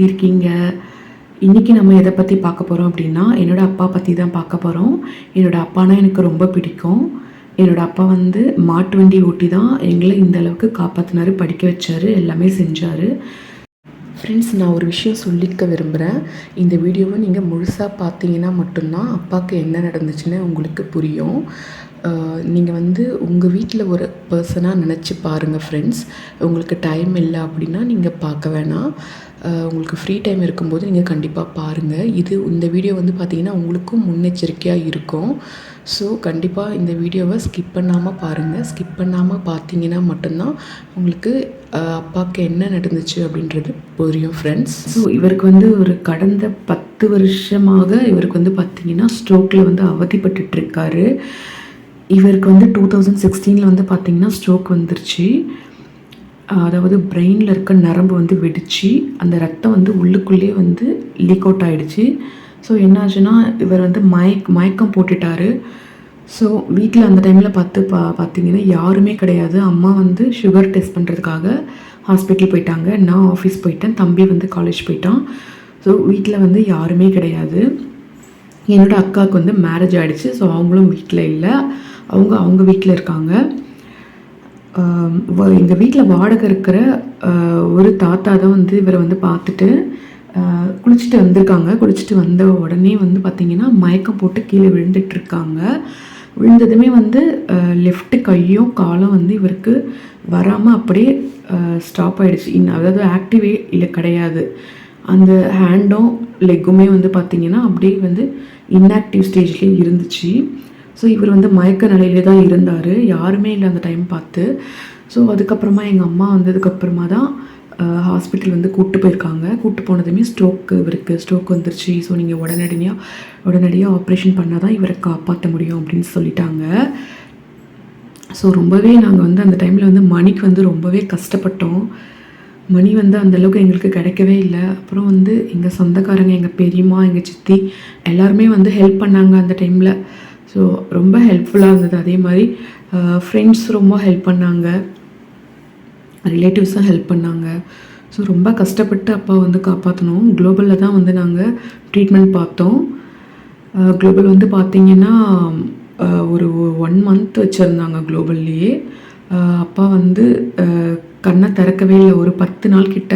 எப்படி இருக்கீங்க இன்றைக்கி நம்ம எதை பற்றி பார்க்க போகிறோம் அப்படின்னா என்னோடய அப்பா பற்றி தான் பார்க்க போகிறோம் என்னோடய அப்பானா எனக்கு ரொம்ப பிடிக்கும். என்னோடய அப்பா வந்து மாட்டு வண்டி ஓட்டி தான் எங்களை இந்த அளவுக்கு காப்பாற்றினார் படிக்க வச்சார் எல்லாமே செஞ்சார். ஃப்ரெண்ட்ஸ் நான் ஒரு விஷயம் சொல்லிக்க விரும்புகிறேன் இந்த வீடியோவை நீங்கள் முழுசாக பார்த்தீங்கன்னா மட்டும்தான் அப்பாவுக்கு என்ன நடந்துச்சுன்னு உங்களுக்கு புரியும். நீங்கள் வந்து உங்கள் வீட்டில் ஒரு பர்சனாக நினச்சி பாருங்கள் ஃப்ரெண்ட்ஸ் உங்களுக்கு டைம் இல்லை அப்படின்னா நீங்கள் பார்க்க வேணாம். உங்களுக்கு ஃப்ரீ டைம் இருக்கும்போது நீங்கள் கண்டிப்பாக பாருங்கள் இது இந்த வீடியோ வந்து பார்த்திங்கன்னா உங்களுக்கும் முன்னெச்சரிக்கையாக இருக்கும். ஸோ கண்டிப்பாக இந்த வீடியோவை ஸ்கிப் பண்ணாமல் பாருங்கள் ஸ்கிப் பண்ணாமல் பார்த்தீங்கன்னா மட்டும்தான் உங்களுக்கு அப்பாவுக்கு என்ன நடந்துச்சு அப்படின்றது புரியும் ஃப்ரெண்ட்ஸ் ஸோ இவருக்கு வந்து ஒரு கடந்த பத்து வருஷமாக இவருக்கு வந்து பார்த்திங்கன்னா ஸ்ட்ரோக்கில் வந்து அவதிப்பட்டுருக்காரு இவருக்கு வந்து டூ தௌசண்ட் சிக்ஸ்டீனில் வந்து பார்த்திங்கன்னா ஸ்ட்ரோக் வந்துருச்சு. அதாவது பிரெயினில் இருக்க நரம்பு வந்து வெடிச்சு அந்த ரத்தம் வந்து உள்ளுக்குள்ளேயே வந்து லீக் அவுட் ஆகிடுச்சு ஸோ என்னாச்சுன்னா இவர் வந்து மயக் மயக்கம் போட்டுட்டாரு. ஸோ வீட்டில் அந்த டைமில் பார்த்து பா பார்த்தீங்கன்னா யாருமே கிடையாது. அம்மா வந்து சுகர் டெஸ்ட் பண்ணுறதுக்காக ஹாஸ்பிட்டல் போயிட்டாங்க. நான் ஆஃபீஸ் போயிட்டேன். தம்பி வந்து காலேஜ் போயிட்டான். ஸோ வீட்டில் வந்து யாருமே கிடையாது. என்னோடய அக்காவுக்கு வந்து மேரேஜ் ஆகிடுச்சு ஸோ அவங்களும் வீட்டில் இல்லை. அவங்க அவங்க வீட்டில் இருக்காங்க. எங்கள் வீட்டில் வாடகை இருக்கிற ஒரு தாத்தா தான் வந்து இவரை வந்து பார்த்துட்டு குளிச்சுட்டு வந்திருக்காங்க. குளிச்சுட்டு வந்த உடனே வந்து பார்த்தீங்கன்னா மயக்கம் போட்டு கீழே விழுந்துட்டு இருக்காங்க விழுந்ததுமே வந்து லெஃப்ட் கையும் காலும் வந்து இவருக்கு வராமல் அப்படியே ஸ்டாப் ஆகிடுச்சு இன்னும் அதாவது ஆக்டிவே இல்லை கிடையாது. அந்த ஹேண்டும் லெக்குமே வந்து பார்த்திங்கன்னா அப்படியே வந்து இன்ஆக்டிவ் ஸ்டேஜ்லேயே இருந்துச்சு. ஸோ இவர் வந்து மயக்க நிலையிலே தான் இருந்தார். யாருமே இல்லை அந்த டைம் பார்த்து. ஸோ அதுக்கப்புறமா எங்கள் அம்மா வந்ததுக்கப்புறமா தான் ஹாஸ்பிட்டல் வந்து கூப்பிட்டு போயிருக்காங்க. கூப்பிட்டு போனதுமே ஸ்ட்ரோக்கு இவருக்கு. ஸ்ட்ரோக் வந்துருச்சு. ஸோ நீங்கள் உடனடியாக உடனடியாக ஆப்ரேஷன் பண்ணால் தான் இவரை காப்பாற்ற முடியும் அப்படின்னு சொல்லிட்டாங்க. ஸோ ரொம்பவே நாங்கள் வந்து அந்த டைமில் வந்து மணிக்கு வந்து ரொம்பவே கஷ்டப்பட்டோம். மணி வந்து அந்தளவுக்கு எங்களுக்கு கிடைக்கவே இல்லை. அப்புறம் வந்து எங்கள் சொந்தக்காரங்க எங்கள் பெரியம்மா எங்கள் சித்தி எல்லாருமே வந்து ஹெல்ப் பண்ணாங்க அந்த டைமில் ஸோ ரொம்ப ஹெல்ப்ஃபுல்லாக இருந்தது. அதே மாதிரி ஃப்ரெண்ட்ஸ் ரொம்ப ஹெல்ப் பண்ணாங்க. ரிலேட்டிவ்ஸும் ஹெல்ப் பண்ணாங்க. ஸோ ரொம்ப கஷ்டப்பட்டு அப்பா வந்து காப்பாற்றணும் குளோபலில் தான் வந்து நாங்கள் ட்ரீட்மெண்ட் பார்த்தோம். குளோபல் வந்து பார்த்தீங்கன்னா ஒரு ஒன் மந்த் வச்சுருந்தாங்க குளோபல்லையே அப்பா வந்து கண்ணை திறக்கவே இல்லை. ஒரு பத்து நாள் கிட்ட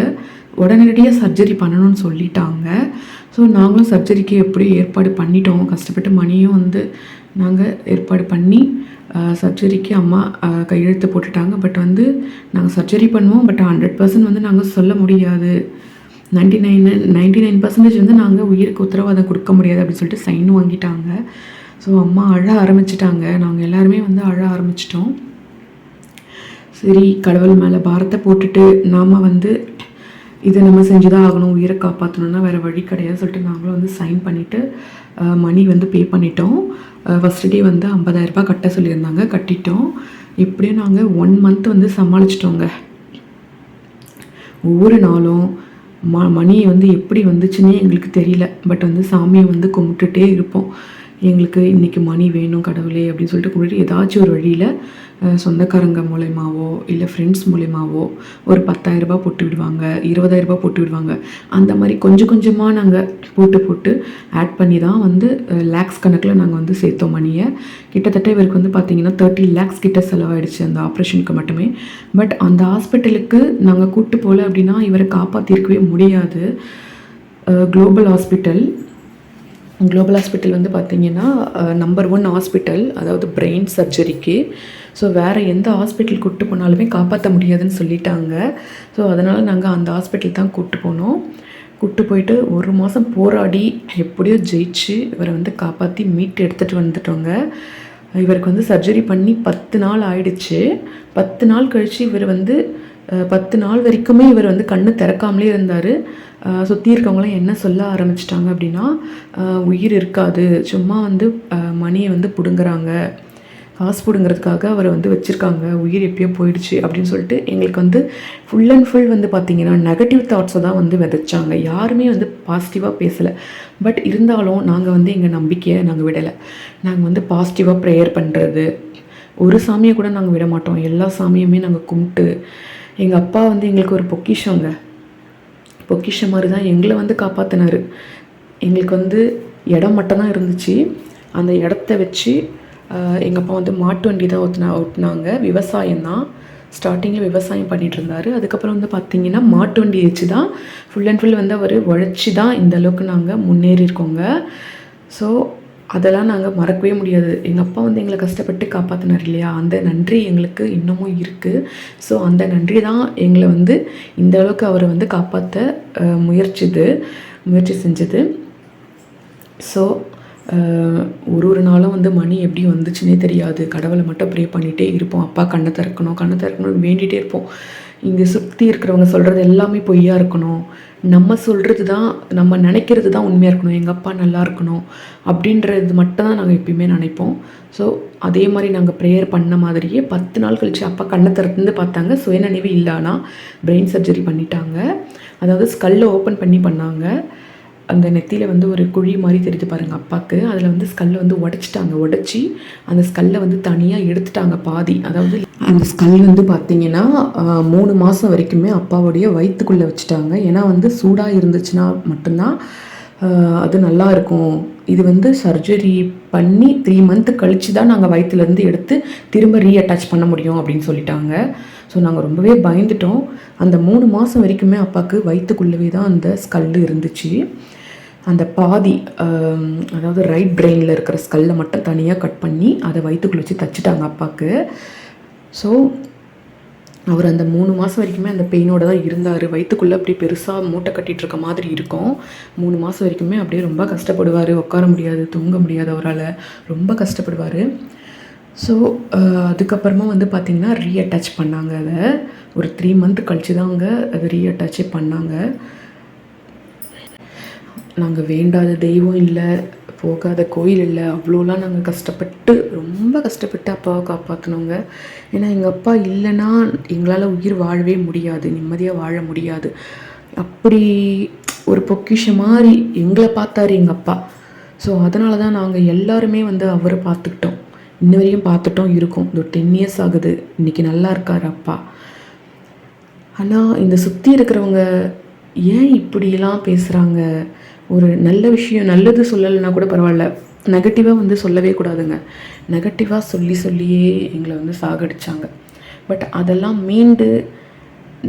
உடனடியாக சர்ஜரி பண்ணணும்னு சொல்லிட்டாங்க. ஸோ நாங்களும் சர்ஜரிக்கு எப்படி ஏற்பாடு பண்ணிட்டோம். கஷ்டப்பட்டு மணியும் வந்து நாங்கள் ஏற்பாடு பண்ணி சர்ஜரிக்கு அம்மா கையெழுத்து போட்டுட்டாங்க. பட் வந்து நாங்கள் சர்ஜரி பண்ணுவோம். பட் ஹண்ட்ரட் பர்சன்ட் வந்து நாங்கள் சொல்ல முடியாது. Ninety nine ninety nine percentage வந்து நாங்கள் உயிருக்கு உத்தரவாதம் கொடுக்க முடியாது அப்படின்னு சொல்லிட்டு சைன் வாங்கிட்டாங்க. ஸோ அம்மா அழ ஆரம்பிச்சிட்டாங்க. நாங்கள் எல்லாருமே வந்து அழ ஆரம்பிச்சிட்டோம். சரி கடவுள் மேலே பாரத்தை போட்டுட்டு நாம் வந்து இதை நம்ம செஞ்சு தான் ஆகணும். உயிரை காப்பாற்றணும்னா வேறு வழி கிடையாது சொல்லிட்டு நாங்களும் வந்து சைன் பண்ணிவிட்டு மணி வந்து பே பண்ணிட்டோம். ஃபஸ்ட் டே வந்து 50000 ரூபாய் கட்ட சொல்லியிருந்தாங்க. கட்டிட்டோம். எப்படியும் நாங்கள் ஒன் மந்த் வந்து சமாளிச்சிட்டோங்க. ஒவ்வொரு நாளும் ம மணி வந்து எப்படி வந்துச்சுன்னே எங்களுக்கு தெரியல. பட் வந்து சாமியை வந்து கும்பிட்டுட்டே இருப்போம். எங்களுக்கு இன்றைக்கி மணி வேணும் கடவுளே அப்படின்னு சொல்லிட்டு கும்பிட்டு ஏதாச்சும் ஒரு வழியில் சொந்தக்காரங்க மூலயமாவோ இல்லை ஃப்ரெண்ட்ஸ் மூலயமாவோ ஒரு பத்தாயிரரூபா போட்டு விடுவாங்க 20000 ரூபாய் போட்டு விடுவாங்க. அந்த மாதிரி கொஞ்சம் கொஞ்சமாக நாங்கள் போட்டு போட்டு ஆட் பண்ணி தான் வந்து லேக்ஸ் கணக்கில் நாங்கள் வந்து சேர்த்தோம் மணியை. கிட்டத்தட்ட இவருக்கு வந்து பார்த்திங்கன்னா தேர்ட்டி லேக்ஸ் கிட்ட செலவாயிடுச்சு அந்த ஆப்ரேஷனுக்கு மட்டுமே. பட் அந்த ஹாஸ்பிட்டலுக்கு நாங்கள் கூட்டு போகல அப்படின்னா இவரை காப்பாற்றிருக்கவே முடியாது. குளோபல் ஹாஸ்பிட்டல் குளோபல் ஹாஸ்பிட்டல் வந்து பார்த்தீங்கன்னா நம்பர் ஒன் ஹாஸ்பிட்டல் அதாவது பிரெயின் சர்ஜரிக்கு ஸோ வேறு எந்த ஹாஸ்பிட்டல் கூப்பிட்டு போனாலுமே காப்பாற்ற முடியாதுன்னு சொல்லிட்டாங்க. ஸோ அதனால் நாங்கள் அந்த ஹாஸ்பிட்டல் தான் கூப்பிட்டு போனோம். கூப்பிட்டு போயிட்டு ஒரு மாதம் போராடி எப்படியோ ஜெயிச்சு இவரை வந்து காப்பாற்றி மீட்டு எடுத்துகிட்டு வந்துட்டோங்க. இவருக்கு வந்து சர்ஜரி பண்ணி பத்து நாள் ஆயிடுச்சு. பத்து நாள் கழித்து இவர் வந்து பத்து நாள் வரைக்குமே இவர் வந்து கண்ணு திறக்காமலே இருந்தார். சுற்றி இருக்கவங்களாம் என்ன சொல்ல ஆரம்பிச்சிட்டாங்க அப்படின்னா உயிர் இருக்காது. சும்மா வந்து மணியை வந்து பிடுங்குறாங்க. காசு பிடுங்கிறதுக்காக அவரை வந்து வச்சுருக்காங்க. உயிர் எப்பயோ போயிடுச்சு அப்படின்னு சொல்லிட்டு எங்களுக்கு வந்து ஃபுல் அண்ட் ஃபுல் வந்து பார்த்திங்கன்னா நெகட்டிவ் தாட்ஸை தான் வந்து விதைச்சாங்க. யாருமே வந்து பாசிட்டிவாக பேசலை. பட் இருந்தாலும் நாங்கள் வந்து எங்கள் நம்பிக்கையை நாங்கள் விடலை. நாங்கள் வந்து பாசிட்டிவாக ப்ரேயர் பண்ணுறது ஒரு சாமியை கூட நாங்கள் விட மாட்டோம். எல்லா சாமியுமே நாங்கள் கும்பிட்டு எங்கள் அப்பா வந்து எங்களுக்கு ஒரு பொக்கிஷங்க. பொக்கிஷம் மாதிரி தான் எங்களை வந்து காப்பாற்றினார் எங்களுக்கு வந்து இடம் மட்டும்தான் இருந்துச்சு. அந்த இடத்த வச்சு எங்கள் அப்பா வந்து மாட்டு வண்டி தான் ஓட்டுனா ஓட்டினாங்க. விவசாயம் தான் ஸ்டார்டிங்கில் விவசாயம் பண்ணிகிட்டு இருந்தார். அதுக்கப்புறம் வந்து பார்த்திங்கன்னா மாட்டு வண்டி வச்சு தான் ஃபுல் அண்ட் ஃபுல் வந்து அவர் உழைச்சி தான் இந்த அளவுக்கு நாங்கள் முன்னேறி இருக்கோங்க ஸோ அதெல்லாம் நாங்கள் மறக்கவே முடியாது. எங்கள் அப்பா வந்து எங்களை கஷ்டப்பட்டு காப்பாற்றினார் இல்லையா? அந்த நன்றி எங்களுக்கு இன்னமும் இருக்குது ஸோ அந்த நன்றி தான் எங்களை வந்து இந்த அளவுக்கு அவரை வந்து காப்பாற்ற முயற்சிது முயற்சி செஞ்சது. ஸோ ஒரு ஒரு நாளும் வந்து மணி எப்படி வந்துச்சுன்னே தெரியாது. கடவுளை மட்டும் ப்ரே பண்ணிகிட்டே இருப்போம். அப்பா கண்ணை திறக்கணும் கண்ணை திறக்கணும்னு வேண்டிகிட்டே இருப்போம். இங்கே சுற்றி இருக்கிறவங்க சொல்கிறது எல்லாமே பொய்யாக இருக்கணும். நம்ம சொல்கிறது தான் நம்ம நினைக்கிறது தான் உண்மையாக இருக்கணும். எங்கள் அப்பா நல்லா இருக்கணும் அப்படின்றது மட்டும் தான் நாங்கள் எப்பயுமே நினைப்போம். ஸோ அதே மாதிரி நாங்கள் ப்ரேயர் பண்ண மாதிரியே பத்து நாள் கழிச்சு அப்பா கண்ணை திறந்து பார்த்தாங்க. சுயநினைவு இல்லைனா பிரெயின் சர்ஜரி பண்ணிட்டாங்க. அதாவது ஸ்கல்லை ஓப்பன் பண்ணி பண்ணாங்க. அந்த நெத்தியில் வந்து ஒரு குழி மாதிரி தெரியுது பாருங்கள் அப்பாவுக்கு அதில் வந்து ஸ்கல்லை வந்து உடச்சிட்டாங்க. உடச்சி அந்த ஸ்கல்லை வந்து தனியாக எடுத்துட்டாங்க பாதி. அதாவது அந்த ஸ்கல் வந்து பார்த்தீங்கன்னா மூணு மாதம் வரைக்குமே அப்பாவுடைய வயிற்றுக்குள்ளே வச்சுட்டாங்க. ஏன்னா வந்து சூடாக இருந்துச்சுன்னா மட்டும்தான் அது நல்லா இருக்கும். இது வந்து சர்ஜரி பண்ணி த்ரீ மந்த்து கழித்து தான் நாங்கள் வயிற்றுலேருந்து எடுத்து திரும்ப ரீஅட்டாச் பண்ண முடியும் அப்படின்னு சொல்லிட்டாங்க. ஸோ நாங்கள் ரொம்பவே பயந்துட்டோம். அந்த மூணு மாதம் வரைக்குமே அப்பாவுக்கு வயிற்றுக்குள்ளவே தான் அந்த ஸ்கல்லு இருந்துச்சு. அந்த பாதி அதாவது ரைட் பிரெயினில் இருக்கிற ஸ்கல்லை மட்டும் தனியாக கட் பண்ணி அதை வயிற்றுக்குள்ள வச்சு தச்சுட்டாங்க அப்பாவுக்கு ஸோ அவர் அந்த மூணு மாதம் வரைக்குமே அந்த பெயினோட தான் இருந்தார். வயிற்றுக்குள்ளே அப்படியே பெருசாக மூட்டை கட்டிகிட்டு இருக்க மாதிரி இருக்கும். மூணு மாதம் வரைக்குமே அப்படியே ரொம்ப கஷ்டப்படுவார். உட்கார முடியாது தூங்க முடியாது அவரால். ரொம்ப கஷ்டப்படுவார். ஸோ அதுக்கப்புறமா வந்து பார்த்திங்கன்னா ரீஅட்டாச் பண்ணாங்க அதை. ஒரு த்ரீ மந்த் கழிச்சு தாங்க அதை ரீஅட்டாச்சே பண்ணாங்க. நாங்கள் வேண்டாத தெய்வம் இல்லை போகாத கோயில் இல்லை அவ்வளோலாம் நாங்கள் கஷ்டப்பட்டு ரொம்ப கஷ்டப்பட்டு அப்பாவை காப்பாற்றினோங்க ஏன்னா எங்கள் அப்பா இல்லைன்னா எங்களால் உயிர் வாழவே முடியாது நிம்மதியாக வாழ முடியாது. அப்படி ஒரு பொக்கிஷ மாதிரி எங்களை பார்த்தாரு எங்கள் அப்பா. ஸோ அதனால தான் நாங்கள் எல்லாருமே வந்து அவரை பார்த்துக்கிட்டோம். இன்ன வரையும் பார்த்துட்டோம் இருக்கோம். இந்த டென் இயர்ஸ் ஆகுது. இன்றைக்கி நல்லா இருக்கார் அப்பா. ஆனால் இந்த சுற்றி இருக்கிறவங்க ஏன் இப்படிலாம் பேசுகிறாங்க ஒரு நல்ல விஷயம் நல்லது சொல்லலைன்னா கூட பரவாயில்ல. நெகட்டிவாக வந்து சொல்லவே கூடாதுங்க. நெகட்டிவாக சொல்லி சொல்லியே எங்களை வந்து சாகடிச்சாங்க. பட் அதெல்லாம் மீண்டு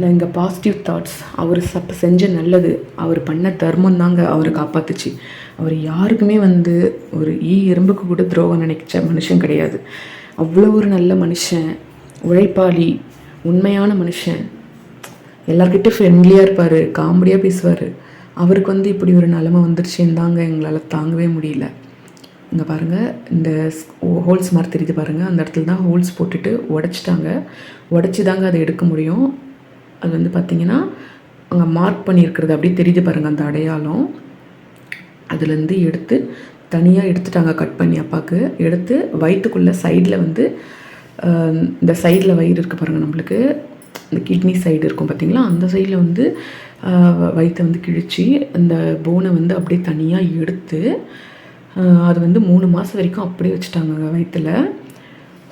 எங்கள் பாசிட்டிவ் தாட்ஸ் அவர் சப்ப செஞ்ச நல்லது அவர் பண்ண தர்மம் தாங்க அவரை காப்பாத்துச்சு. அவர் யாருக்குமே வந்து ஒரு ஈ எறும்புக்கு கூட துரோகம் நினைச்ச மனுஷன் கிடையாது. அவ்வளோ ஒரு நல்ல மனுஷன் உழைப்பாளி உண்மையான மனுஷன். எல்லார்கிட்ட ஃப்ரெண்ட்லியாக இருப்பார் காமெடியாக பேசுவார். அவருக்கு வந்து இப்படி ஒரு நிலமை வந்துருச்சுன்னு தாங்க எங்களால் தாங்கவே முடியல. இங்கே பாருங்கள் இந்த ஹோல்ஸ் மாதிரி தெரியுது பாருங்கள் அந்த இடத்துல தான் ஹோல்ஸ் போட்டுட்டு உடச்சிட்டாங்க. உடச்சி தாங்க அதை எடுக்க முடியும். அது வந்து பார்த்திங்கன்னா அங்கே மார்க் பண்ணியிருக்கிறது அப்படியே தெரியுது பாருங்கள் அந்த அடையாளம். அதுலேருந்து எடுத்து தனியாக எடுத்துட்டாங்க கட் பண்ணி அப்பாவுக்கு எடுத்து வயிற்றுக்குள்ளே சைடில் வந்து இந்த சைடில் வயிறு இருக்குது பாருங்கள் நம்மளுக்கு. இந்த கிட்னி சைடு இருக்கும் பார்த்தீங்களா அந்த சைடில் வந்து ஆஹ், வந்து கிழிச்சு அந்த போனை வந்து அப்படியே தனியாக எடுத்து அது வந்து மூணு மாதம் வரைக்கும் அப்படியே வச்சுட்டாங்க வயிற்றில்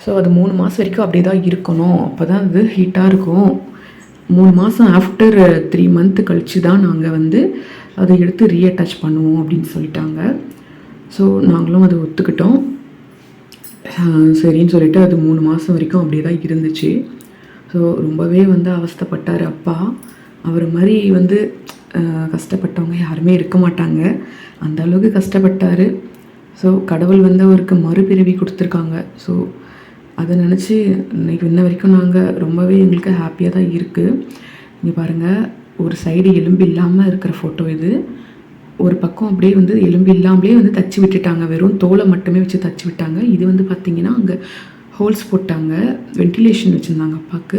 ஸோ அது மூணு மாதம் வரைக்கும் அப்படியே தான் இருக்கணும். அப்போ தான் அது ஹீட்டாக இருக்கும். மூணு மாதம் ஆஃப்டர் த்ரீ மந்த்து கழித்து தான் நாங்கள் வந்து அதை எடுத்து ரீஅட்டாச் பண்ணுவோம் அப்படின்னு சொல்லிட்டாங்க. ஸோ நாங்களும் அதை ஒத்துக்கிட்டோம். சரின்னு சொல்லிட்டு அது மூணு மாதம் வரைக்கும் அப்படியே தான் இருந்துச்சு. ஸோ ரொம்பவே வந்து அவஸ்தைப்பட்டார் அப்பா. அவர் மாதிரி வந்து கஷ்டப்பட்டவங்க யாருமே இருக்க மாட்டாங்க. அந்த அளவுக்கு கஷ்டப்பட்டார். ஸோ கடவுள் வந்து அவருக்கு மறுபிறவி கொடுத்துருக்காங்க. ஸோ அதை நினச்சி இன்னைக்கு இன்ன வரைக்கும் நாங்கள் ரொம்பவே எங்களுக்கு ஹாப்பியாக தான் இருக்குது இங்கே பாருங்கள் ஒரு சைடு எலும்பு இல்லாமல் இருக்கிற ஃபோட்டோ இது. ஒரு பக்கம் அப்படியே வந்து எலும்பு இல்லாமலே வந்து தச்சு விட்டுட்டாங்க. வெறும் தோலை மட்டுமே வச்சு தச்சு விட்டாங்க. இது வந்து பார்த்திங்கன்னா அங்கே ஹோல்ஸ் போட்டாங்க. வென்டிலேஷன் வச்சுருந்தாங்க அப்பாவுக்கு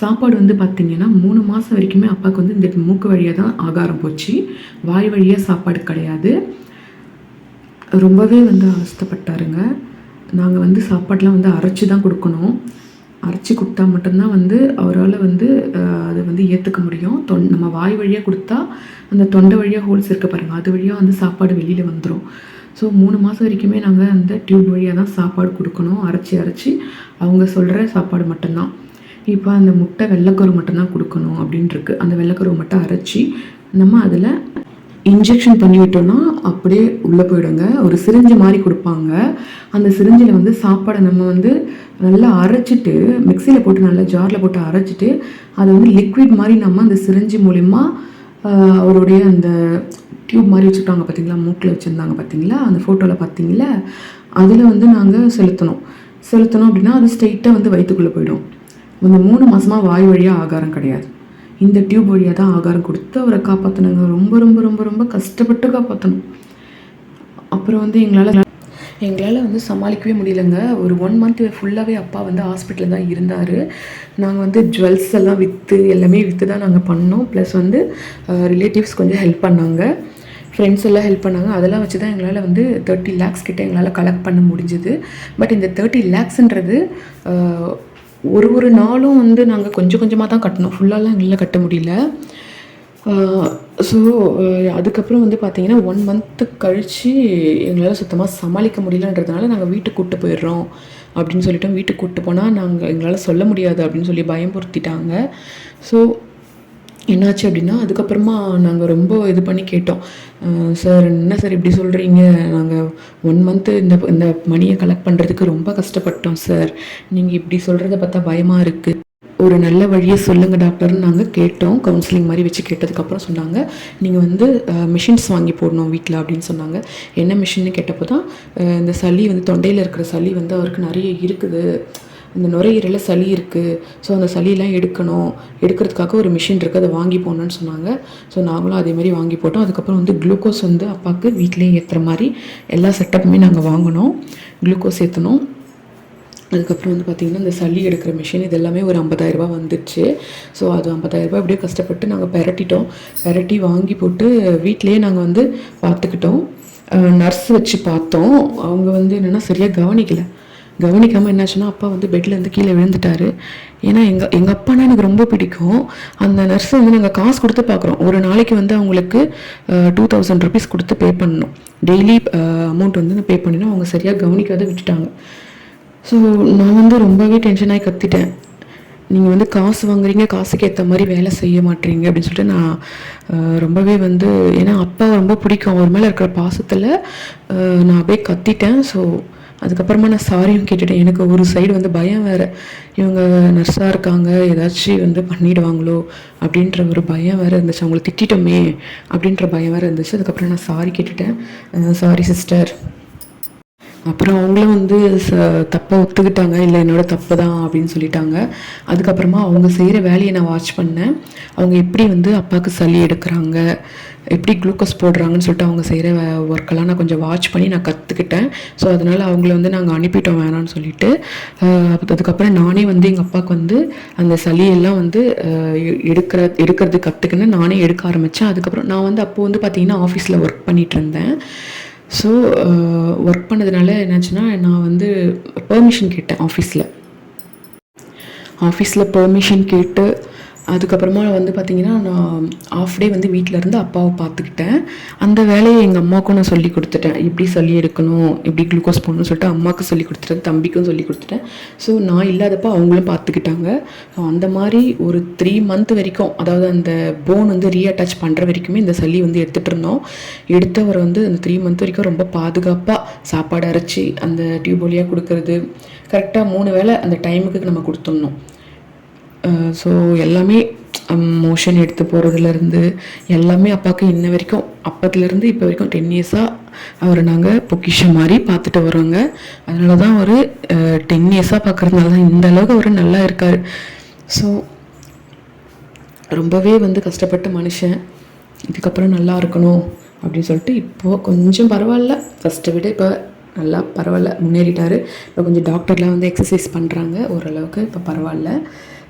சாப்பாடு வந்து பார்த்திங்கன்னா மூணு மாதம் வரைக்குமே அப்பாவுக்கு வந்து இந்த மூக்கு வழியாக தான் ஆகாரம் போச்சு. வாய் வழியாக சாப்பாடு கிடையாது. ரொம்பவே வந்து அவஸ்தப்பட்டாருங்க. நாங்கள் வந்து சாப்பாடெலாம் வந்து அரைச்சி தான் கொடுக்கணும். அரைச்சி கொடுத்தா மட்டும்தான் வந்து அவரால் வந்து அதை வந்து ஏற்றுக்க முடியும். தொன் நம்ம வாய் வழியாக கொடுத்தா அந்த தொண்டை வழியாக ஹோல்ஸ் இருக்க பாருங்கள் அது வழியாக வந்து சாப்பாடு வெளியில் வந்துடும் ஸோ மூணு மாதம் வரைக்குமே நாங்கள் அந்த டியூப் வழியாக தான் சாப்பாடு கொடுக்கணும். அரைச்சி அரைச்சி அவங்க சொல்கிற சாப்பாடு மட்டும்தான். இப்போ அந்த முட்டை வெள்ளைக்கரு மட்டும்தான் கொடுக்கணும் அப்படின்ட்டுருக்கு அந்த வெள்ளைக்கருவை மட்டும் அரைச்சி நம்ம அதில் இன்ஜெக்ஷன் பண்ணி விட்டோம்னா அப்படியே உள்ளே போயிடுங்க. ஒரு சிரிஞ்சு மாதிரி கொடுப்பாங்க. அந்த சிரிஞ்சில் வந்து சாப்பாடை நம்ம வந்து நல்லா அரைச்சிட்டு மிக்சியில் போட்டு நல்லா ஜாரில் போட்டு அரைச்சிட்டு அதை வந்து லிக்விட் மாதிரி நம்ம அந்த சிரிஞ்சு மூலிமா அவருடைய அந்த டியூப் மாதிரி வச்சுருக்காங்க பார்த்தீங்களா? மூக்கில் வச்சுருந்தாங்க பார்த்தீங்களா? அந்த ஃபோட்டோவில் பார்த்தீங்களா? அதில் வந்து நாங்கள் செலுத்தணும். செலுத்தணும் அப்படின்னா அது ஸ்ட்ரெயிட்டாக வந்து வயிற்றுக்குள்ளே போயிடும். அந்த மூணு மாதமாக வாய் வழியாக ஆகாரம் கிடையாது. இந்த டியூப் வழியாக தான் ஆகாரம் கொடுத்து அவரை காப்பாற்றினாங்க ரொம்ப ரொம்ப ரொம்ப ரொம்ப கஷ்டப்பட்டு காப்பாற்றணும் அப்புறம் வந்து எங்களால் எங்களால் வந்து சமாளிக்கவே முடியலங்க. ஒரு ஒன் மந்த் ஃபுல்லாகவே அப்பா வந்து ஹாஸ்பிட்டலில் தான் இருந்தார். நாங்கள் வந்து ஜுவல்ஸ் எல்லாம் விற்று எல்லாமே விற்று தான் நாங்கள் பண்ணோம். ப்ளஸ் வந்து ரிலேட்டிவ்ஸ் கொஞ்சம் ஹெல்ப் பண்ணாங்க. ஃப்ரெண்ட்ஸ் எல்லாம் ஹெல்ப் பண்ணாங்க. அதெல்லாம் வச்சு தான் எங்களால் வந்து தேர்ட்டி லேக்ஸ் கிட்டே எங்களால் கலெக்ட் பண்ண முடிஞ்சுது. பட் இந்த தேர்ட்டி லேக்ஸ்ன்றது ஒரு ஒரு நாளும் வந்து நாங்கள் கொஞ்சம் கொஞ்சமாக தான் கட்டணும். ஃபுல்லாலாம் எங்களால் கட்ட முடியல. ஸோ அதுக்கப்புறம் வந்து பார்த்தீங்கன்னா ஒன் மந்த்து கழித்து எங்களால் சுத்தமாக சமாளிக்க முடியலன்றதுனால நாங்கள் வீட்டுக்கு கூப்பிட்டு போயிடுறோம் அப்படின்னு சொல்லிட்டோம். வீட்டுக்கு கூப்பிட்டு போனால் நாங்கள் எங்களால் சொல்ல முடியாது அப்படின்னு சொல்லி பயம்புறுத்திட்டாங்க ஸோ என்னாச்சு அப்படின்னா அதுக்கப்புறமா நாங்கள் ரொம்ப இது பண்ணி கேட்டோம். சார் என்ன சார் இப்படி சொல்கிறீங்க நாங்கள் ஒன் மந்த்து இந்த இந்த மணியை கலெக்ட் பண்ணுறதுக்கு ரொம்ப கஷ்டப்பட்டோம் சார். நீங்கள் இப்படி சொல்கிறத பார்த்தா பயமாக இருக்குது ஒரு நல்ல வழியை சொல்லுங்கள் டாக்டர்னு நாங்கள் கேட்டோம். கவுன்சிலிங் மாதிரி வச்சு கேட்டதுக்கப்புறம் சொன்னாங்க. நீங்கள் வந்து மிஷின்ஸ் வாங்கி போடணும் வீட்டில் அப்படின்னு சொன்னாங்க. என்ன மிஷின்னு கேட்டப்போ தான் இந்த சளி வந்து தொண்டையில் இருக்கிற சளி வந்து அவருக்கு நிறைய இருக்குது. இந்த நுரையீரலில் சளி இருக்குது ஸோ அந்த சளியெல்லாம் எடுக்கணும். எடுக்கிறதுக்காக ஒரு மிஷின் இருக்குது அதை வாங்கி போகணுன்னு சொன்னாங்க. ஸோ நாங்களும் அதே மாதிரி வாங்கி போட்டோம். அதுக்கப்புறம் வந்து குளுக்கோஸ் வந்து அப்பாவுக்கு வீட்டிலேயே ஏற்றுற மாதிரி எல்லா செட்டப்புமே நாங்கள் வாங்கினோம். குளுக்கோஸ் ஏற்றணும் அதுக்கப்புறம் வந்து பார்த்திங்கன்னா இந்த சளி எடுக்கிற மிஷின் இது எல்லாமே ஒரு ஐம்பதாயிரரூபா வந்துச்சு. ஸோ அது ஐம்பதாயிரரூபா அப்படியே கஷ்டப்பட்டு நாங்கள் பெரட்டிட்டோம். பெரட்டி வாங்கி போட்டு வீட்டிலேயே நாங்கள் வந்து பார்த்துக்கிட்டோம் நர்ஸ் வச்சு பார்த்தோம். அவங்க வந்து என்னென்னா சரியாக கவனிக்கலை. கவனிக்காமல் என்னாச்சுன்னா அப்பா வந்து பெட்லேருந்து கீழே விழுந்துட்டாரு. ஏன்னா எங்கள் எங்கள் அப்பானா எனக்கு ரொம்ப பிடிக்கும். அந்த நர்ஸ் வந்து நாங்கள் காசு கொடுத்து பார்க்குறோம் ஒரு நாளைக்கு வந்து அவங்களுக்கு டூ தௌசண்ட் ருபீஸ் கொடுத்து பே பண்ணணும். டெய்லி அமௌண்ட் வந்து பே பண்ணினா அவங்க சரியாக கவனிக்காத விட்டுட்டாங்க. ஸோ நான் வந்து ரொம்பவே டென்ஷனாகி கத்திட்டேன். நீங்கள் வந்து காசு வாங்குறீங்க காசுக்கு ஏற்ற மாதிரி வேலை செய்ய மாட்டீங்க அப்படின்னு சொல்லிட்டு நான் ரொம்பவே வந்து ஏன்னா அப்பா ரொம்ப பிடிக்கும். அவர் மேலே இருக்கிற பாசத்தில் நான் அப்படியே கத்திட்டேன். ஸோ அதுக்கப்புறமா நான் சாரியும் கேட்டுட்டேன். எனக்கு ஒரு சைடு வந்து பயம் வேறு. இவங்க நர்ஸாக இருக்காங்க ஏதாச்சும் வந்து பண்ணிடுவாங்களோ அப்படின்ற ஒரு பயம் வேறு இருந்துச்சு. அவங்கள திட்டிட்டோமே அப்படின்ற பயம் வேறு இருந்துச்சு. அதுக்கப்புறம் நான் சாரி கேட்டுட்டேன். சாரி சிஸ்டர் அப்புறம் அவங்களும் வந்து ச தப்பை ஒத்துக்கிட்டாங்க இல்லை என்னோட தப்பு தான் அப்படின்னு சொல்லிட்டாங்க. அதுக்கப்புறமா அவங்க செய்கிற வேலையை நான் வாட்ச் பண்ணேன். அவங்க எப்படி வந்து அப்பாவுக்கு சளி எடுக்கிறாங்க எப்படி குளுக்கோஸ் போடுறாங்கன்னு சொல்லிட்டு அவங்க செய்கிற ஒர்க்கெல்லாம் நான் கொஞ்சம் வாட்ச் பண்ணி நான் கற்றுக்கிட்டேன் ஸோ அதனால் அவங்கள வந்து நாங்கள் அனுப்பிட்டோம் வேணாம்னு சொல்லிட்டு. அதுக்கப்புறம் நானே வந்து எங்கள் அப்பாவுக்கு வந்து அந்த சளியெல்லாம் வந்து எடுக்கிற எடுக்கிறது கற்றுக்கின்னு நானே எடுக்க ஆரம்பித்தேன் அதுக்கப்புறம் நான் வந்து அப்போது வந்து பார்த்திங்கன்னா ஆஃபீஸில் ஒர்க் பண்ணிகிட்டு இருந்தேன். ஸோ ஒர்க் uh, பண்ணதுனால என்னாச்சுன்னா நான் வந்து பெர்மிஷன் கேட்டேன் ஆஃபீஸில் ஆஃபீஸில் பெர்மிஷன் கேட்டு அதுக்கப்புறமா வந்து பார்த்திங்கன்னா நான் ஆஃப் டே வந்து வீட்டில் இருந்து அப்பாவை பார்த்துக்கிட்டேன் அந்த வேலையை எங்கள் அம்மாவுக்கும் நான் சொல்லி கொடுத்துட்டேன். எப்படி சளி எடுக்கணும் எப்படி குளுக்கோஸ் போடணும்னு சொல்லிட்டு அம்மாவுக்கு சொல்லி கொடுத்துட்டேன் தம்பிக்கும் சொல்லி கொடுத்துட்டேன். ஸோ நான் இல்லாதப்போ அவங்களும் பார்த்துக்கிட்டாங்க ஸோ அந்த மாதிரி ஒரு த்ரீ மந்த் வரைக்கும் அதாவது அந்த போன் வந்து ரீஅட்டாச் பண்ணுற வரைக்குமே இந்த சளி வந்து எடுத்துகிட்டு இருந்தோம். எடுத்தவர் வந்து அந்த த்ரீ மந்த் வரைக்கும் ரொம்ப பாதுகாப்பாக சாப்பாடு அரைச்சி அந்த டியூப் வழியாக கொடுக்கறது கரெக்டாக மூணு வேளை அந்த டைமுக்கு நம்ம கொடுத்துடணும். ஸோ எல்லாமே மோஷன் எடுத்து போகிறதுலேருந்து எல்லாமே அப்பாவுக்கு இன்ன வரைக்கும் அப்பத்துலேருந்து இப்போ வரைக்கும் டென் இயர்ஸாக அவர் நாங்கள் பொக்கிஷம் மாதிரி பார்த்துட்டு வரோங்க அதனால தான் ஒரு டென் இயர்ஸாக பார்க்குறதுனால தான் இந்த அளவுக்கு அவர் நல்லா இருக்கார். ஸோ ரொம்பவே வந்து கஷ்டப்பட்ட மனுஷன். இதுக்கப்புறம் நல்லா இருக்கணும் அப்படின்னு சொல்லிட்டு இப்போது கொஞ்சம் பரவாயில்ல. ஃபஸ்ட்டை விட இப்போ நல்லா பரவாயில்ல. முன்னேறிட்டார். இப்போ கொஞ்சம் டாக்டர்லாம் வந்து எக்ஸசைஸ் பண்ணுறாங்க ஓரளவுக்கு இப்போ பரவாயில்ல.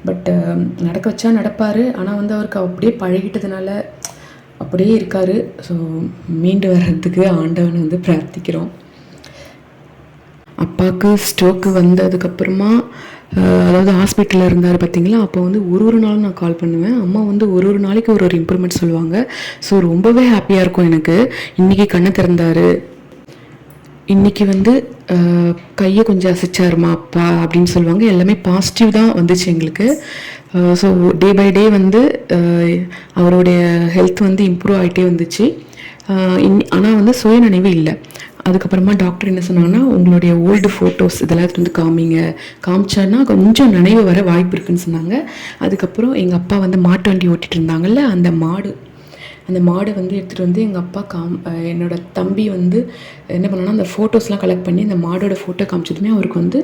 பட்டு um, நடக்க வச்சா நடப்பார். ஆனால் வந்து அவருக்கு அப்படியே பழகிட்டதுனால அப்படியே இருக்கார். ஸோ மீண்டு வர்றதுக்கு ஆண்டவன் வந்து பிரார்த்திக்கிறோம். அப்பாவுக்கு ஸ்ட்ரோக்கு வந்ததுக்கப்புறமா அதாவது ஹாஸ்பிட்டலில் இருந்தார் பார்த்தீங்களா அப்போ வந்து ஒரு ஒரு நாளும் நான் கால் பண்ணுவேன். அம்மா வந்து ஒரு ஒரு நாளைக்கு ஒரு ஒரு இம்ப்ரூவ்மெண்ட் சொல்லுவாங்க. ஸோ ரொம்பவே ஹாப்பியாக இருக்கும் எனக்கு. இன்றைக்கி கண்ணை திறந்தார். இன்றைக்கி வந்து கையை கொஞ்சம் அசைச்சாருமா அப்பா அப்படின்னு சொல்லுவாங்க. எல்லாமே பாசிட்டிவ் தான் வந்துச்சு எங்களுக்கு. ஸோ டே பை டே வந்து அவருடைய ஹெல்த் வந்து இம்ப்ரூவ் ஆகிட்டே வந்துச்சு. இன் ஆனால் வந்து சுயநினைவு இல்லை. அதுக்கப்புறமா டாக்டர் என்ன சொன்னாங்கன்னா உங்களுடைய ஓல்டு ஃபோட்டோஸ் இதெல்லாம் வந்து காமிங்க. காமிச்சான்னா கொஞ்சம் நினைவு வர வாய்ப்பு இருக்குன்னு சொன்னாங்க. அதுக்கப்புறம் எங்கள் அப்பா வந்து மாட்டு வண்டி ஓட்டிகிட்டு இருந்தாங்கல்ல அந்த மாடு அந்த மாடை வந்து எடுத்துகிட்டு வந்து எங்கள் அப்பா காம் என்னோட தம்பி வந்து என்ன பண்ணோன்னா அந்த ஃபோட்டோஸ்லாம் கலெக்ட் பண்ணி அந்த மாடோட ஃபோட்டோ காமிச்சதுமே அவருக்கு வந்து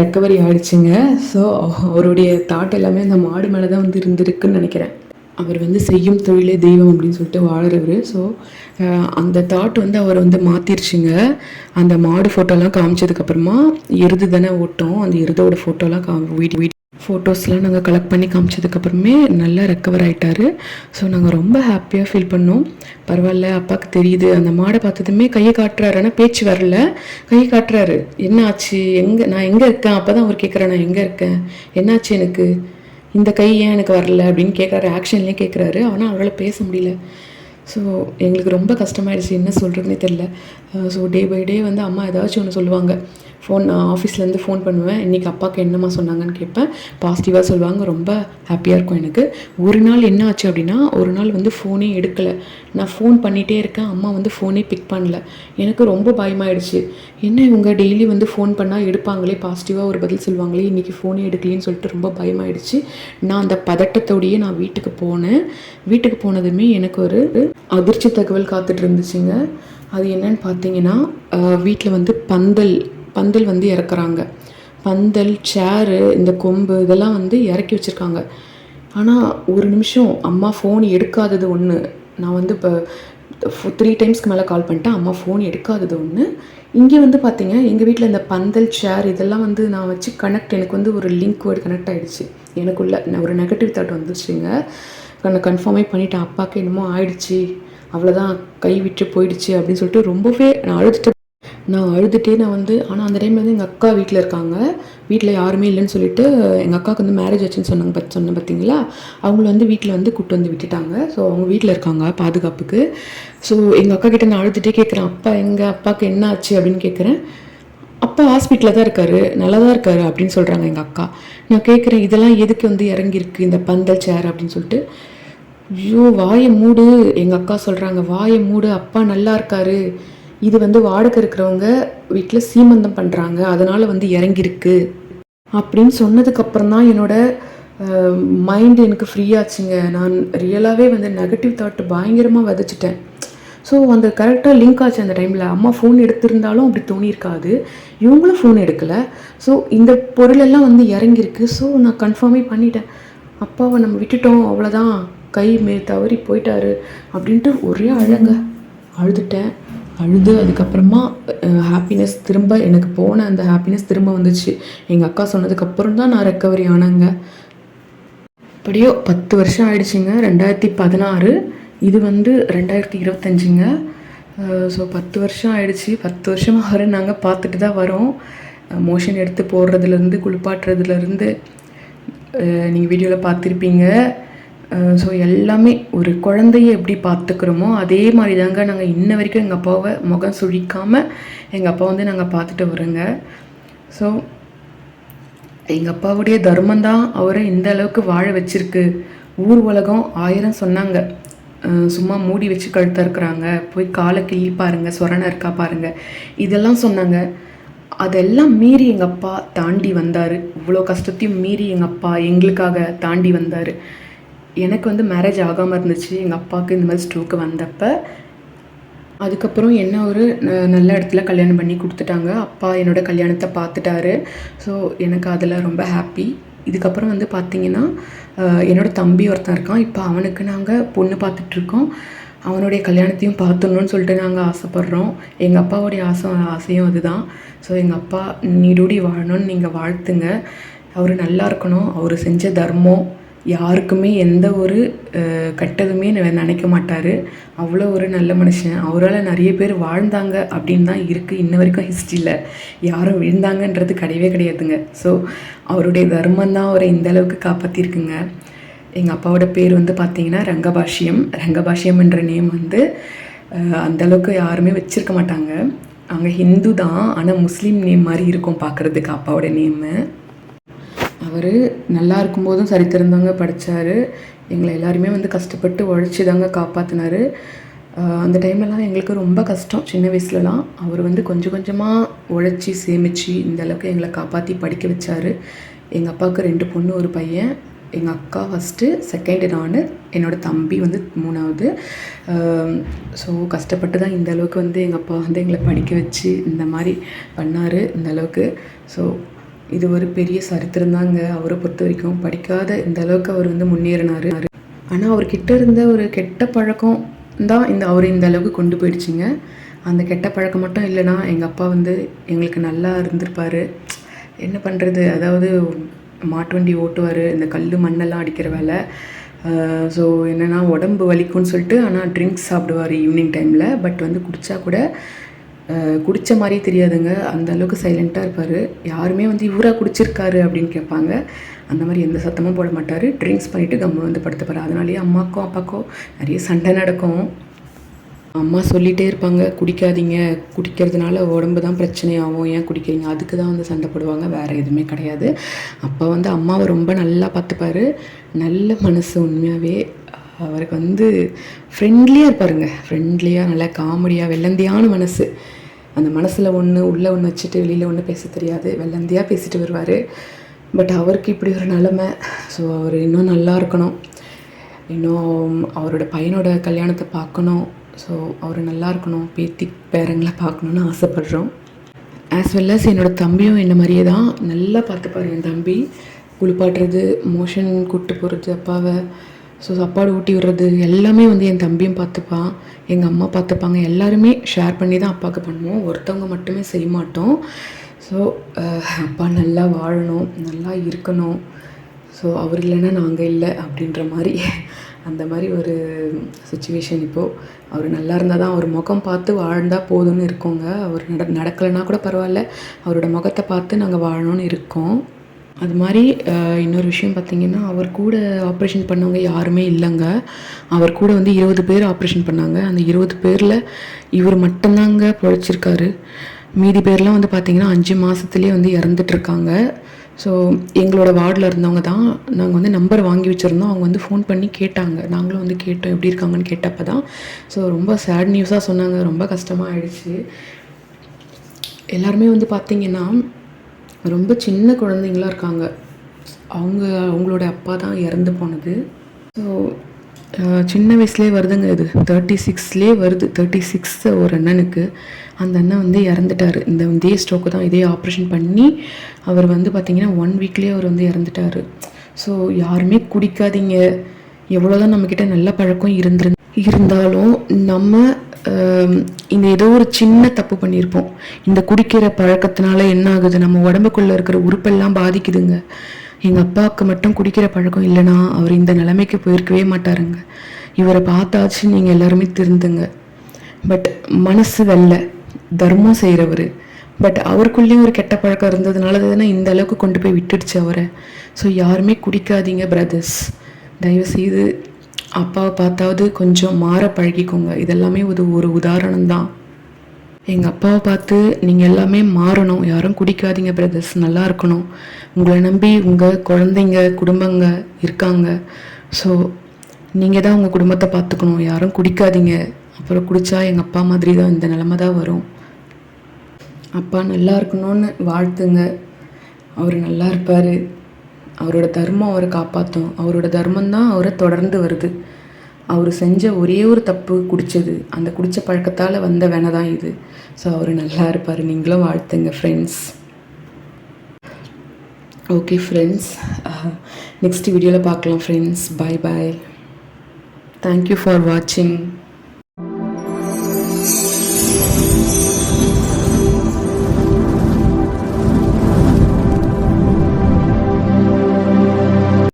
ரெக்கவரி ஆகிடுச்சிங்க ஸோ அவருடைய தாட் எல்லாமே அந்த மாடு மேலே தான் வந்து இருந்திருக்குன்னு நினைக்கிறேன். அவர் வந்து செய்யும் தொழிலே தெய்வம் அப்படின்னு சொல்லிட்டு வாழறவர். ஸோ அந்த தாட் வந்து அவர் வந்து மாற்றிருச்சுங்க அந்த மாடு ஃபோட்டோலாம் காமிச்சதுக்கப்புறமா எருது தானே ஓட்டோம். அந்த எருதோட ஃபோட்டோலாம் கா வீடியோ வீடியோ ஃபோட்டோஸ்லாம் நாங்கள் கலெக்ட் பண்ணி காமிச்சதுக்கப்புறமே நல்லா ரெக்கவர் ஆகிட்டார் ஸோ நாங்கள் ரொம்ப ஹாப்பியாக ஃபீல் பண்ணோம். பரவாயில்ல அப்பாவுக்கு தெரியுது. அந்த மாடை பார்த்ததுமே கையை காட்டுறாரு. ஆனால் பேச்சு வரல. கையை காட்டுறாரு. என்ன ஆச்சு? எங்கே நான் எங்கே இருக்கேன்? அப்போ தான் அவர் கேட்குறேன் நான் எங்கே இருக்கேன்? என்னாச்சு எனக்கு? இந்த கை ஏன் எனக்கு வரல? அப்படின்னு கேட்குறாரு ஆக்ஷன்லேயே கேட்குறாரு ஆனால் அவரால் பேச முடியல. ஸோ எங்களுக்கு ரொம்ப கஷ்டமாயிடுச்சு. என்ன சொல்கிறதுனே தெரில ஸோ டே பை டே வந்து அம்மா ஏதாச்சும் ஒன்று சொல்லுவாங்க. ஃபோன் நான் ஆஃபீஸ்லேருந்து ஃபோன் பண்ணுவேன். இன்றைக்கி அப்பாவுக்கு என்னம்மா சொன்னாங்கன்னு கேட்பேன். பாசிட்டிவாக சொல்லுவாங்க. ரொம்ப ஹாப்பியாக இருக்கும் எனக்கு. ஒரு நாள் என்ன ஆச்சு அப்படின்னா ஒரு நாள் வந்து ஃபோனே எடுக்கலை. நான் ஃபோன் பண்ணிகிட்டே இருக்கேன். அம்மா வந்து ஃபோனே பிக் பண்ணல. எனக்கு ரொம்ப பயமாயிடுச்சு. என்ன இவங்க டெய்லி வந்து ஃபோன் பண்ணால் எடுப்பாங்களே? பாசிட்டிவாக ஒரு பதில் சொல்லுவாங்களே? இன்றைக்கி ஃபோனே எடுக்கலைன்னு சொல்லிட்டு ரொம்ப பயமாயிடுச்சு. நான் அந்த பதட்டத்தோடையே நான் வீட்டுக்கு போனேன். வீட்டுக்கு போனதுமே எனக்கு ஒரு அதிர்ச்சி தகவல் காத்துட்டு இருந்துச்சுங்க. அது என்னன்னு பார்த்தீங்கன்னா வீட்டில் வந்து பந்தல் பந்தல் வந்து இறக்குறாங்க. பந்தல் சேரு இந்த கொம்பு இதெல்லாம் வந்து இறக்கி வச்சுருக்காங்க. ஆனால் ஒரு நிமிஷம் அம்மா ஃபோன் எடுக்காதது ஒன்று நான் வந்து இப்போ த்ரீ டைம்ஸ்க்கு மேலே கால் பண்ணிட்டேன். அம்மா ஃபோன் எடுக்காதது ஒன்று இங்கே வந்து பார்த்தீங்க எங்கள் வீட்டில் இந்த பந்தல் சேர் இதெல்லாம் வந்து நான் வச்சு கனெக்ட் எனக்கு வந்து ஒரு லிங்க் வேர்டு கனெக்ட் ஆகிடுச்சு எனக்குள்ள நான் ஒரு நெகட்டிவ் தாட் வந்துச்சுங்க. நான் கன்ஃபார்மே பண்ணிட்டேன். அப்பாவுக்கு என்னமோ ஆயிடுச்சு. அவ்வளோதான் கை விட்டு போயிடுச்சு அப்படின்னு சொல்லிட்டு ரொம்பவே நான் அழுதுட்டு நான் அழுதுகிட்டே நான் வந்து ஆனால் அந்த டைம் வந்து எங்கள் அக்கா வீட்டில் இருக்காங்க. வீட்டில் யாருமே இல்லைன்னு சொல்லிட்டு எங்கள் அக்காவுக்கு வந்து மேரேஜ் ஆச்சுன்னு சொன்னாங்க பட் சொன்னேன் பார்த்தீங்களா அவங்கள வந்து வீட்டில் வந்து கூப்பிட்டு வந்து விட்டுட்டாங்க. ஸோ அவங்க வீட்டில் இருக்காங்க பாதுகாப்புக்கு. ஸோ எங்கள் அக்கா கிட்டே நான் அழுதுகிட்டே கேட்குறேன் அப்பா எங்கள் அப்பாவுக்கு என்ன ஆச்சு? அப்படின்னு கேட்குறேன் அப்பா ஹாஸ்பிட்டலில் தான் இருக்காரு. நல்லா தான் இருக்காரு அப்படின்னு சொல்கிறாங்க எங்கள் அக்கா. நான் கேட்குறேன் இதெல்லாம் எதுக்கு வந்து இறங்கியிருக்கு இந்த பந்தல் சேர் அப்படின்னு சொல்லிட்டு. ஐயோ வாயை மூடு எங்கள் அக்கா சொல்கிறாங்க வாயை மூடு அப்பா நல்லா இருக்காரு. இது வந்து வாடகை இருக்கிறவங்க வீட்டில் சீமந்தம் பண்ணுறாங்க அதனால் வந்து இறங்கியிருக்கு. அப்படின்னு சொன்னதுக்கப்புறம் தான் என்னோட மைண்டு எனக்கு ஃப்ரீயாச்சுங்க நான் ரியலாகவே வந்து நெகட்டிவ் தாட் பயங்கரமாக விதைச்சிட்டேன். ஸோ அந்த கரெக்டாக லிங்க் ஆச்சு அந்த டைமில் அம்மா ஃபோன் எடுத்திருந்தாலும் அப்படி தோணியிருக்காது. இவங்களும் ஃபோன் எடுக்கலை. ஸோ இந்த பொருளெல்லாம் வந்து இறங்கியிருக்கு. ஸோ நான் கன்ஃபார்மே பண்ணிட்டேன். அப்பாவை நம்ம விட்டுட்டோம் அவ்வளோதான் கை மே தவறி போயிட்டாரு. அப்படின்ட்டு ஒரே அழங்க அழுதுட்டேன். அழுது அதுக்கப்புறமா ஹாப்பினஸ் திரும்ப எனக்கு போன அந்த ஹாப்பினஸ் திரும்ப வந்துச்சு. எங்கள் அக்கா சொன்னதுக்கப்புறம் தான் நான் ரெக்கவரி ஆனேங்க. எப்படியோ பத்து வருஷம் ஆயிடுச்சுங்க. ரெண்டாயிரத்தி பதினாறு இது வந்து ரெண்டாயிரத்தி இருபத்தஞ்சுங்க. ஸோ பத்து வருஷம் ஆயிடுச்சு. பத்து வருஷமாக வர நாங்கள் பார்த்துட்டு தான் வரோம். மோஷன் எடுத்து போடுறதுலேருந்து குளிப்பாட்டுறதுலேருந்து நீங்கள் வீடியோவில் பார்த்துருப்பீங்க. ஸோ எல்லாமே ஒரு குழந்தைய எப்படி பார்த்துக்கிறோமோ அதே மாதிரி தாங்க நாங்கள் இன்ன வரைக்கும் எங்கள் அப்பாவை முகம் சுழிக்காமல் எங்கள் அப்பா வந்து நாங்கள் பார்த்துட்டு வரோங்க. ஸோ எங்கள் அப்பாவுடைய தர்மம் தான் அவரை இந்த அளவுக்கு வாழ வச்சிருக்கு. ஊர் உலகம் ஆயிரம் சொன்னாங்க. சும்மா மூடி வச்சு கழுத்த இருக்கிறாங்க. போய் காலை கிள்ளி பாருங்க சொரணை இருக்கா பாருங்க. இதெல்லாம் சொன்னாங்க. அதெல்லாம் மீறி எங்கள் அப்பா தாண்டி வந்தார். இவ்வளோ கஷ்டத்தையும் மீறி எங்கள் அப்பா எங்களுக்காக தாண்டி வந்தார். எனக்கு வந்து மேரேஜ் ஆகாமல் இருந்துச்சு. எங்கள் அப்பாவுக்கு இந்த மாதிரி ஸ்ட்ரோக்கு வந்தப்போ அதுக்கப்புறம் என்ன ஒரு ந- நல்ல இடத்துல கல்யாணம் பண்ணி கொடுத்துட்டாங்க. அப்பா என்னோட கல்யாணத்தை பார்த்துட்டாரு. ஸோ எனக்கு அதில் ரொம்ப ஹாப்பி இதுக்கப்புறம் வந்து பார்த்தீங்கன்னா என்னோட தம்பி ஒருத்தன் இருக்கான். இப்போ அவனுக்கு நாங்கள் பொண்ணு பார்த்துட்ருக்கோம். அவனுடைய கல்யாணத்தையும் பார்த்துடணும்னு சொல்லிட்டு நாங்கள் ஆசைப்பட்றோம். எங்கள் அப்பாவுடைய ஆசை ஆசையும் அதுதான். ஸோ எங்கள் அப்பா நீடூடி வாழணும்னு நீங்கள் வாழ்த்துங்க. அவர் நல்லா இருக்கணும். அவர் செஞ்ச தர்மம். யாருக்குமே எந்த ஒரு கெட்டதுமே நினைக்க மாட்டார். அவ்வளோ ஒரு நல்ல மனுஷன். அவரால் நிறைய பேர் வாழ்ந்தாங்க அப்படின்னு தான் இருக்குது இன்ன வரைக்கும் ஹிஸ்ட்ரியில் யாரும் விழுந்தாங்கன்றது கிடையவே கிடையாதுங்க. ஸோ அவருடைய தர்மம் தான் அவரை இந்த அளவுக்கு காப்பாற்றிருக்குங்க எங்கள் அப்பாவோட பேர் வந்து பார்த்தீங்கன்னா ரங்கபாஷ்யம். ரங்கபாஷ்யம் என்ற நேம் வந்து அந்தளவுக்கு யாருமே வச்சுருக்க மாட்டாங்க. அங்கே ஹிந்து தான் ஆனால் முஸ்லீம் நேம் மாதிரி இருக்கும் பார்க்குறதுக்கு அப்பாவோட நேமு. அவர் நல்லா இருக்கும்போதும் சரித்திரந்தாங்க படித்தார் எங்களை எல்லாருமே வந்து கஷ்டப்பட்டு உழைச்சி தாங்க காப்பாற்றினாரு அந்த டைம்லலாம் எங்களுக்கு ரொம்ப கஷ்டம். சின்ன வயசுலலாம். அவர் வந்து கொஞ்சம் கொஞ்சமாக உழைச்சி சேமித்து இந்த அளவுக்கு எங்களை காப்பாற்றி படிக்க வச்சார். எங்கள் அப்பாவுக்கு ரெண்டு பொண்ணு ஒரு பையன். எங்கள் அக்கா ஃபஸ்ட்டு செகண்டு நான். என்னோடய தம்பி வந்து மூணாவது. ஸோ கஷ்டப்பட்டு தான் இந்த அளவுக்கு வந்து எங்கள் அப்பா வந்து எங்களை படிக்க வச்சு இந்த மாதிரி பண்ணார் இந்த அளவுக்கு. ஸோ இது ஒரு பெரிய சரித்திரம் தாங்க. அவரை பொறுத்த வரைக்கும் படிக்காத இந்த அளவுக்கு அவர் வந்து முன்னேறினார். ஆனால் அவர்கிட்ட இருந்த ஒரு கெட்ட பழக்கம் தான் இந்த அவர் இந்த அளவுக்கு கொண்டு போயிடுச்சிங்க. அந்த கெட்ட பழக்கம் மட்டும் இல்லைன்னா எங்கள் அப்பா வந்து எங்களுக்கு நல்லா இருந்திருப்பார். என்ன பண்ணுறது அதாவது மாட்டு வண்டி ஓட்டுவார். இந்த கல் மண்ணெல்லாம் அடிக்கிற வேலை. ஸோ என்னென்னா உடம்பு வலிக்கும்னு சொல்லிட்டு ஆனால் ட்ரிங்க்ஸ் சாப்பிடுவார் ஈவினிங் டைமில் பட் வந்து குடித்தா கூட குடித்த மாதிரியே தெரியாதுங்க. அந்த அளவுக்கு சைலண்ட்டாக இருப்பார். யாருமே வந்து இவராக குடிச்சிருக்காரு அப்படின்னு கேட்பாங்க. அந்த மாதிரி எந்த சத்தமும் போட மாட்டார். ட்ரிங்க்ஸ் பண்ணிவிட்டு கம்மு வந்து படுத்துப்பார். அதனாலேயே அம்மாக்கோ அப்பாக்கோ நிறைய சண்டை நடக்கும். அம்மா சொல்லிகிட்டே இருப்பாங்க குடிக்காதீங்க. குடிக்கிறதுனால உடம்பு தான் பிரச்சனையாகும். ஏன் குடிக்கிறீங்க? அதுக்கு தான் வந்து சண்டை போடுவாங்க. வேறு எதுவுமே கிடையாது. அப்போ வந்து அம்மாவை ரொம்ப நல்லா பார்த்துப்பாரு. நல்ல மனசு உண்மையாகவே அவருக்கு வந்து ஃப்ரெண்ட்லியாக இருப்பாருங்க. ஃப்ரெண்ட்லியாக நல்லா காமெடியாக வெள்ளந்தியான மனசு. அந்த மனசில் ஒன்று உள்ளே ஒன்று வச்சுட்டு வெளியில் ஒன்று பேச தெரியாது. வெள்ளந்தியாக பேசிட்டு வருவார். பட் அவருக்கு இப்படி ஒரு நிலமை. ஸோ அவர் இன்னும் நல்லா இருக்கணும். இன்னும் அவரோட பையனோட கல்யாணத்தை பார்க்கணும். ஸோ அவர் நல்லா இருக்கணும். பேத்தி பேரங்களை பார்க்கணுன்னு ஆசைப்பட்றோம். ஆஸ் வெல் அஸ் என்னோடய தம்பியும் என்ன மாதிரியே தான் நல்லா பார்த்துப்பார். என் தம்பி குளிப்பாட்டுறது மோஷன் கூப்பிட்டு போகிறது அப்பாவை ஸோ சாப்பாடு ஊட்டி விடுறது எல்லாமே வந்து என் தம்பியும் பார்த்துப்பான் எங்கள் அம்மா பார்த்துப்பாங்க. எல்லாருமே ஷேர் பண்ணி தான் அப்பாவுக்கு பண்ணுவோம். ஒருத்தவங்க மட்டுமே செய்ய மாட்டோம். ஸோ அப்பா நல்லா வாழணும் நல்லா இருக்கணும். ஸோ அவர் இல்லைன்னா நாங்கள் இல்லை அப்படின்ற மாதிரி அந்த மாதிரி ஒரு சுச்சுவேஷன் இப்போது அவர் நல்லா இருந்தால் தான் அவர் முகம் பார்த்து வாழ்ந்தால் போதும்னு இருக்கோங்க. அவர் நட நடக்கலைன்னா கூட பரவாயில்ல. அவரோட முகத்தை பார்த்து நாங்கள் வாழணும்னு இருக்கோம். அது மாதிரி இன்னொரு விஷயம் பார்த்திங்கன்னா அவர் கூட ஆப்ரேஷன் பண்ணவங்க யாருமே இல்லைங்க. அவர் கூட வந்து இருபது பேர் ஆப்ரேஷன் பண்ணாங்க. அந்த இருபது பேரில் இவர் மட்டும்தாங்க பொழைச்சிருக்காரு. மீதி பேர்லாம் வந்து பார்த்திங்கன்னா அஞ்சு மாதத்துலேயே வந்து இறந்துட்டுருக்காங்க ஸோ எங்களோட வார்டில் இருந்தவங்க தான் நாங்கள் வந்து நம்பர் வாங்கி வச்சுருந்தோம். அவங்க வந்து ஃபோன் பண்ணி கேட்டாங்க. நாங்களும் வந்து கேட்டோம் எப்படி இருக்காங்கன்னு கேட்டப்போ தான் ஸோ ரொம்ப சேட் நியூஸாக சொன்னாங்க. ரொம்ப கஷ்டமாக ஆயிடுச்சு எல்லாருமே வந்து பார்த்திங்கன்னா ரொம்ப சின்ன குழந்தைங்களாம் இருக்காங்க. அவங்க அவங்களோட அப்பா தான் இறந்து போனது. ஸோ சின்ன வயசுலேயே வருதுங்க இது. தேர்ட்டி சிக்ஸ்லேயே வருது. தேர்ட்டி சிக்ஸ் ஒரு அண்ணனுக்கு. அந்த அண்ணன் வந்து இறந்துட்டார். இந்த இதே ஸ்ட்ரோக்கு தான் இதே ஆப்ரேஷன் பண்ணி அவர் வந்து பார்த்திங்கன்னா ஒன் வீக்லேயே அவர் வந்து இறந்துட்டார். ஸோ யாருமே குடிக்காதீங்க. எவ்வளோதான் நம்மக்கிட்ட நல்ல பழக்கம் இருந்துரு இருந்தாலும் நம்ம இந்த ஏதோ ஒரு சின்ன தப்பு பண்ணியிருப்போம். இந்த குடிக்கிற பழக்கத்தினால என்ன ஆகுது? நம்ம உடம்புக்குள்ளே இருக்கிற உறுப்பெல்லாம் பாதிக்குதுங்க. எங்கள் அப்பாவுக்கு மட்டும் குடிக்கிற பழக்கம் இல்லைனா அவர் இந்த நிலைமைக்கு போயிருக்கவே மாட்டாருங்க. இவரை பார்த்தாச்சு நீங்கள் எல்லாருமே திருந்துங்க. பட் மனசு வெல்ல தர்மம் செய்கிறவர் பட் அவருக்குள்ளேயும் ஒரு கெட்ட பழக்கம் இருந்ததுனால தானே இந்த அளவுக்கு கொண்டு போய் விட்டுடுச்சு அவரை. ஸோ யாருமே குடிக்காதீங்க பிரதர்ஸ் தயவுசெய்து அப்பாவை பார்த்தாவது கொஞ்சம் மாற பழகிக்கோங்க. இதெல்லாமே ஒரு ஒரு உதாரணம் தான் எங்கள் அப்பாவை பார்த்து நீங்கள் எல்லாமே மாறணும். யாரும் குடிக்காதீங்க பிரதர்ஸ் நல்லா இருக்கணும். உங்களை நம்பி உங்கள் குழந்தைங்க குடும்பங்க இருக்காங்க. ஸோ நீங்கள் தான் உங்கள் குடும்பத்தை பார்த்துக்கணும். யாரும் குடிக்காதீங்க. அப்புறம் குடித்தா எங்கள் அப்பா மாதிரி தான் இந்த நிலமை தான் வரும். அப்பா நல்லா இருக்கணும்னு வாழ்த்துங்க. அவர் நல்லா இருப்பார். அவரோட தர்மம் அவரை காப்பாற்றும் அவரோட தர்மம் தான் அவரை தொடர்ந்து வருது. அவர் செஞ்ச ஒரே ஒரு தப்பு குடித்தது அந்த குடித்த பழக்கத்தால் வந்த வேணை தான் இது. ஸோ அவர் நல்லா இருப்பார். நீங்களும் வாழ்த்துங்க ஃப்ரெண்ட்ஸ் ஓகே ஃப்ரெண்ட்ஸ் நெக்ஸ்ட் வீடியோவில் பார்க்கலாம் friends bye bye thank you for வாட்சிங்